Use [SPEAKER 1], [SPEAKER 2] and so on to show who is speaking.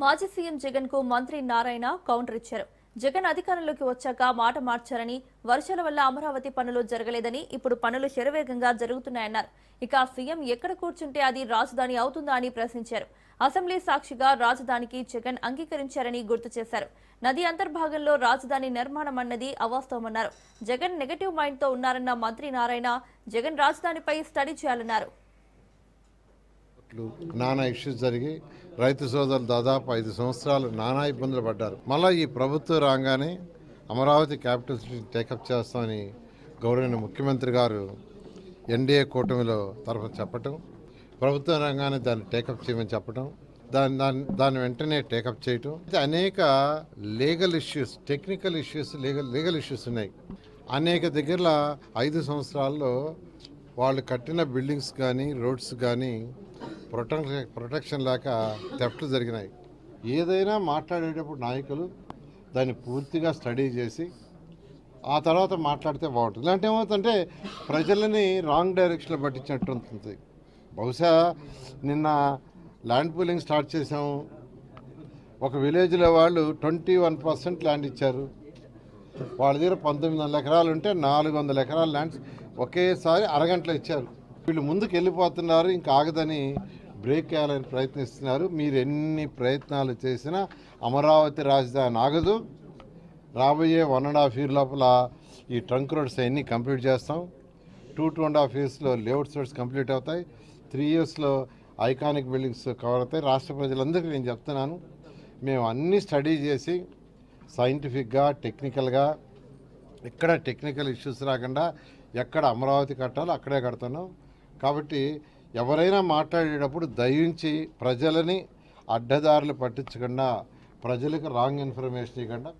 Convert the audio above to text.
[SPEAKER 1] మాజీ సీఎం జగన్కు మంత్రి నారాయణ కౌంటర్ ఇచ్చారు. జగన్ అధికారంలోకి వచ్చాక మాట మార్చారని వర్షాల వల్ల అమరావతి పనులు జరగలేదని ఇప్పుడు పనులు శరవేగంగా జరుగుతున్నాయన్నారు. ఇక సీఎం ఎక్కడ కూర్చుంటే అది రాజధాని అవుతుందా అని ప్రశ్నించారు. అసెంబ్లీ సాక్షిగా రాజధానికి జగన్ అంగీకరించారని గుర్తు చేశారు. నది అంతర్భాగంలో రాజధాని నిర్మాణం అన్నది అవాస్తవమన్నారు. జగన్ నెగటివ్ మైండ్తో ఉన్నారన్న మంత్రి నారాయణ జగన్ రాజధానిపై స్టడీ చేయాలన్నారు.
[SPEAKER 2] ఇట్లు నానా ఇష్యూస్ జరిగి రైతు సోదరులు దాదాపు ఐదు సంవత్సరాలు నానా ఇబ్బందులు పడ్డారు. మళ్ళీ ఈ ప్రభుత్వం రాగానే అమరావతి క్యాపిటల్ సిటీని టేకప్ చేస్తామని గౌరవనీయ ముఖ్యమంత్రి గారు ఎన్డీఏ కూటమిలో తరఫున చెప్పటం ప్రభుత్వం రంగానే దాన్ని టేకప్ చేయమని చెప్పటం దాని దాని దాని వెంటనే టేకప్ చేయటం. అయితే అనేక legal issues technical issues legal legal issues ఉన్నాయి. అనేక దగ్గర ఐదు సంవత్సరాల్లో వాళ్ళు కట్టిన బిల్డింగ్స్ కానీ రోడ్స్ కానీ ప్రొటెక్షన్ ప్రొటెక్షన్ లేక థెఫ్ట్లు జరిగినాయి. ఏదైనా మాట్లాడేటప్పుడు నాయకులు దాన్ని పూర్తిగా స్టడీ చేసి ఆ తర్వాత మాట్లాడితే బాగుంటుంది. ఇలాంటి ఏమవుతుందంటే ప్రజలని రాంగ్ డైరెక్షన్లో పట్టించినట్టు ఉంటుంది. బహుశా నిన్న ల్యాండ్ పూలింగ్ స్టార్ట్ చేసాము ఒక విలేజ్లో వాళ్ళు ట్వంటీ వన్ పర్సెంట్ ల్యాండ్ ఇచ్చారు. వాళ్ళ దగ్గర పంతొమ్మిది వందల ఎకరాలు ఉంటే నాలుగు వందల ఎకరాల ల్యాండ్స్ ఒకేసారి అరగంటలో ఇచ్చారు. వీళ్ళు ముందుకు వెళ్ళిపోతున్నారు ఇంకా ఆగదని బ్రేక్ వేయాలని ప్రయత్నిస్తున్నారు. మీరు ఎన్ని ప్రయత్నాలు చేసినా అమరావతి రాజధాని ఆగదు. రాబోయే వన్ అండ్ హాఫ్ ఇయర్ లోపల ఈ ట్రంక్ రోడ్స్ అన్నీ కంప్లీట్ చేస్తాం. టూ టూ అండ్ హాఫ్ ఇయర్స్లో లేఅవుట్ రోడ్స్ కంప్లీట్ అవుతాయి. త్రీ ఇయర్స్లో ఐకానిక్ బిల్డింగ్స్ కవర్ అవుతాయి. రాష్ట్ర ప్రజలందరికీ నేను చెప్తున్నాను. మేము అన్నీ స్టడీ చేసి సైంటిఫిక్గా టెక్నికల్గా ఎక్కడ టెక్నికల్ ఇష్యూస్ రాకుండా ఎక్కడ అమరావతి కట్టాలో అక్కడే కడతాను కాబట్టి ఎవరైనా మాట్లాడేటప్పుడు దయించి ప్రజలని అడ్డదారులు పట్టించకుండా ప్రజలకు రాంగ్ ఇన్ఫర్మేషన్ ఇవ్వకుండా